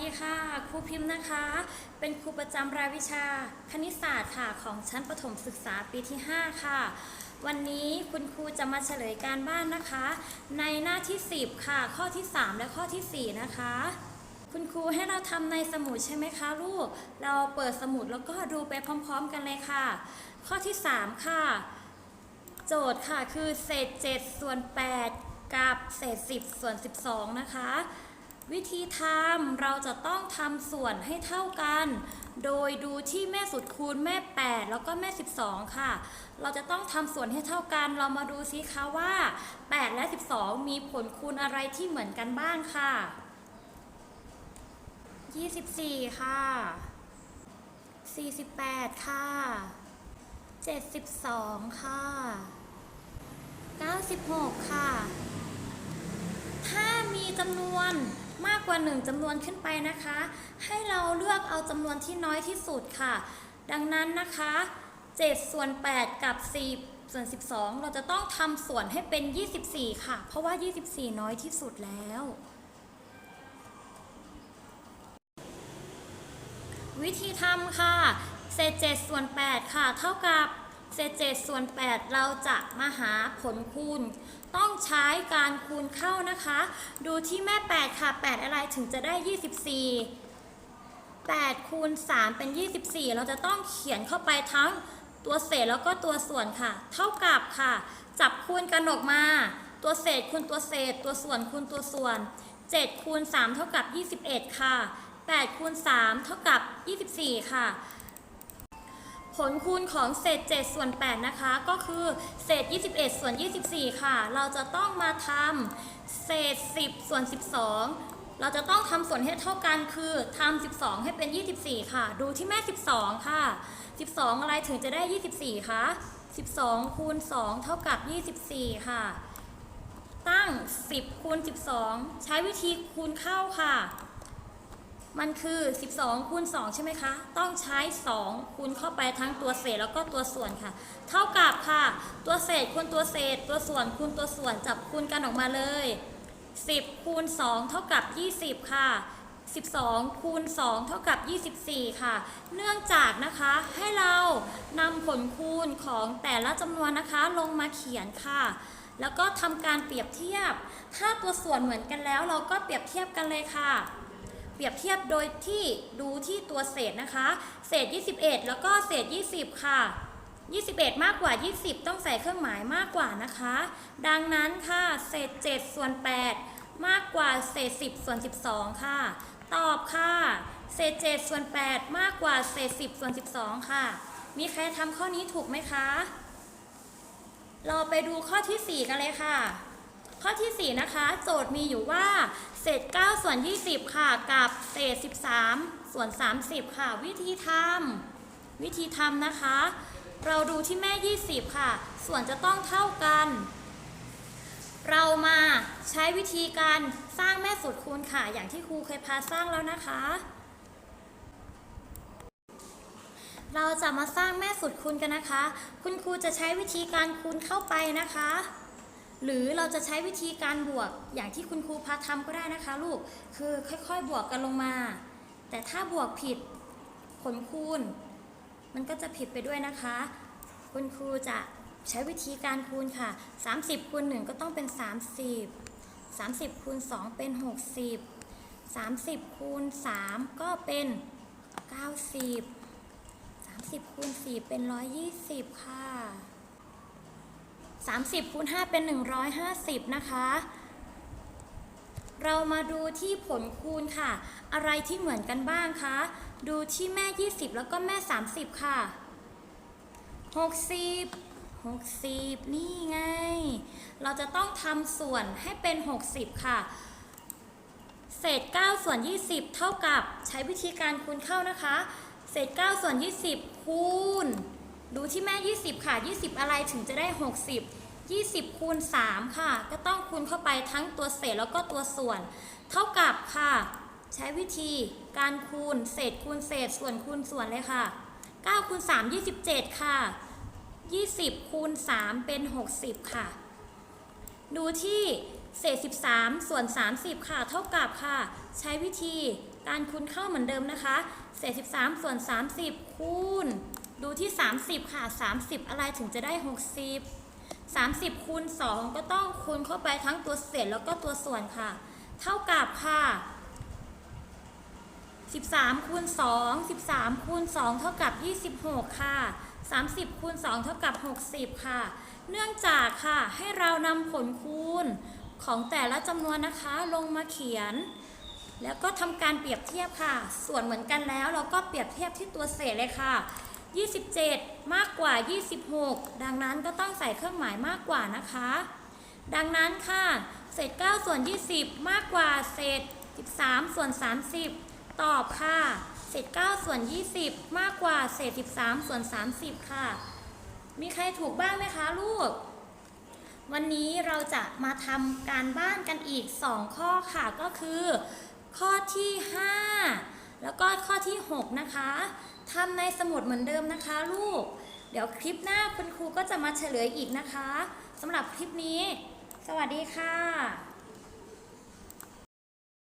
ดีค่ะครูพิมพ์นะคะ เป็นครูประจำรายวิชา คณิตศาสตร์ค่ะของชั้นประถมศึกษาปีที่ 5 ค่ะ วันนี้คุณครูจะมาเฉลยการบ้านนะคะ ในหน้าที่ 10 ค่ะ ข้อที่ 3 และข้อทีสี่4 นะคะ คุณครูให้เราทำในสมุดใช่ไหมคะลูก เราเปิดสมุดแล้วก็ดูไปพร้อมๆ กันเลยค่ะ ข้อที่ 3 ค่ะ โจทย์ค่ะคือเศษ 7 ส่วน 8 กับเศษ 10 ส่วน 12 นะคะ วิธีทำเราจะต้องทำส่วนให้เท่ากัน โดยดูที่แม่สุดคูณแม่ 8 แล้วก็แม่ 12 ค่ะ เราจะต้องทำส่วนให้เท่ากัน เรามาดูซิคะว่า 8 และ 12 มีผลคูณอะไรที่เหมือนกันบ้างค่ะ 24 ค่ะ 48 ค่ะ 72 ค่ะ 96 ค่ะ ถ้ามีจำนวนมา กว่า 1จำนวนขึ้นไปนะคะ ให้เราเลือกเอาจำนวนที่น้อยที่สุดค่ะ ดังนั้นนะคะ7ส่วน8กับ10ส่วน12 เราจะต้องทำส่วนให้เป็น 24 ค่ะ เพราะว่า 24 น้อยที่สุดแล้ว วิธีทำค่ะ เศษ7ส่วน8ค่ะ เท่ากับ เศษ7ส่วน 8 เราจะมาหาผลคูณ ต้องใช้การคูณเข้านะคะ ดูที่แม่ 8 ค่ะ 8 อะไรถึงจะได้ 24 8คูณ3เป็น 24 เราจะต้องเขียนเข้าไปทั้งตัวเศษแล้วก็ตัวส่วนค่ะ เท่ากับค่ะ จับคูณกันออกมา ตัวเศษคูณตัวเศษ ตัวส่วนคูณตัวส่วน 7คูณ3เท่ากับ 21 ค่ะ8คูณ3เท่ากับ 24 ค่ะ ผลคูณของเศษ 7 ส่วน 8 นะคะ ก็คือเศษ 21 ส่วน 24 ค่ะ เราจะต้องมาทำเศษ 10 ส่วน 12 เราจะต้องทำส่วนให้เท่ากันคือทำ12 ให้เป็น 24 ค่ะ ดูที่แม่ 12 ค่ะ 12 อะไรถึงจะได้ 24 คะ 12 คูณ 2 เท่ากับ 24 ค่ะ ตั้ง 10 คูณ 12 ใช้วิธีคูณเข้าค่ะ มันคือ 12คูณ2ใช่ไหมคะ ต้องใช้ 2 คูณเข้าไปทั้งตัวเศษแล้วก็ตัวส่วนค่ะ เท่ากับค่ะ ตัวเศษคูณตัวเศษ ตัวส่วนคูณตัวส่วนจับคูณกันออกมาเลย 10คูณ2เท่ากับ 20 ค่ะ 12คูณ2เท่ากับ 24 ค่ะ เนื่องจากนะคะให้เรานำผลคูณของแต่ละจำนวนนะคะลงมาเขียนค่ะ แล้วก็ทำการเปรียบเทียบ ถ้าตัวส่วนเหมือนกันแล้ว เราก็เปรียบเทียบกันเลยค่ะ เปรียบเทียบโดยที่ดูที่ตัวเศษนะคะ เศษ 21 แล้วก็เศษ 20 ค่ะ 21 มากกว่า 20 ต้องใส่เครื่องหมายมากกว่านะคะ ดังนั้นค่ะ เศษ 7 ส่วน 8 มากกว่าเศษ 10 ส่วน 12 ค่ะ ตอบค่ะ เศษ 7 ส่วน 8 มากกว่าเศษ 10 ส่วน 12 ค่ะ มีใครทำข้อนี้ถูกไหมคะ เราไปดูข้อทีสี่4 กันเลยค่ะ ข้อทีสี่ 4 นะคะ โจทย์มีอยู่ว่า เศษ 9 ส่วน 20 ค่ะ กับเศษ 13 ส่วน 30 ค่ะ วิธีทำวิธีทำนะคะ เราดูที่แม่ 20 ค่ะ ส่วนจะต้องเท่ากัน เรามาใช้วิธีการสร้างแม่สุดคูณค่ะ อย่างที่ครูเคยพาสร้างแล้วนะคะ เราจะมาสร้างแม่สุดคูณกันนะคะ คุณครูจะใช้วิธีการคูณเข้าไปนะคะ หรือเราจะใช้วิธีการบวกอย่างที่คุณครูพาทำก็ได้นะคะลูก คือค่อยๆ บวกกันลงมา แต่ถ้าบวกผิดผลคูณ มันก็จะผิดไปด้วยนะคะ คุณครูจะใช้วิธีการคูณค่ะ 30คูณ1ก็ต้องเป็น 30 30คูณ2เป็น 60 30คูณ3ก็เป็น 90 30คูณ4เป็น 120 ค่ะ 30คูณ5เป็น 150 นะคะ เรามาดูที่ผลคูณค่ะ อะไรที่เหมือนกันบ้างคะ ดูที่แม่ 20 แล้วก็แม่ 30 ค่ะ 60 60 นี่ไง เราจะต้องทำส่วนให้เป็น 60 ค่ะ เศษ 9 ส่วน 20 เท่ากับใช้วิธีการคูณเข้านะคะ เศษ 9 ส่วน 20 คูณ ดูที่แม่ 20 ค่ะ 20 อะไรถึงจะได้ 60 20 คูณ 3 ค่ะ ก็ต้องคูณเข้าไปทั้งตัวเศษแล้วก็ตัวส่วน เท่ากับค่ะ ใช้วิธีการคูณเศษคูณเศษส่วนคูณส่วนเลยค่ะ 9 คูณ 3 27 ค่ะ 20 คูณ 3 เป็น 60 ค่ะ ดูที่เศษ 13 ส่วน 30 ค่ะ เท่ากับค่ะ ใช้วิธีการคูณเข้าเหมือนเดิมนะคะ เศษ 13 ส่วน 30 คูณ ดูที่ 30 ค่ะ 30 อะไรถึงจะได้ 60 30คูณ2ก็ต้องคูณเข้าไปทั้งตัวเศษแล้วก็ตัวส่วนค่ะ เท่ากับค่ะ 13คูณ2 13คูณ2เท่ากับ 26 ค่ะ 30คูณ2เท่ากับ 60 ค่ะ เนื่องจากค่ะให้เรานำผลคูณของแต่ละจำนวนนะคะลงมาเขียน แล้วก็ทำการเปรียบเทียบค่ะ ส่วนเหมือนกันแล้วเราก็เปรียบเทียบที่ตัวเศษเลยค่ะ 27 มากกว่า 26 ดังนั้นก็ต้องใส่เครื่องหมายมากกว่านะคะ ดังนั้นค่ะ เศษ 9 ส่วน 20 มากกว่า เศษ 13 ส่วน 30 ตอบค่ะ เศษ 9 ส่วน 20 มากกว่า เศษ 13 ส่วน 30 ค่ะ มีใครถูกบ้างไหมคะลูก วันนี้เราจะมาทำการบ้านกันอีก 2 ข้อค่ะ ก็คือ ข้อที่ 5 แล้วก็ข้อที่ 6 นะคะทำในสมุดเหมือนเดิมนะคะลูก เดี๋ยวคลิปหน้าคุณครูก็จะมาเฉลยอีกนะคะสำหรับคลิปนี้ สวัสดีค่ะ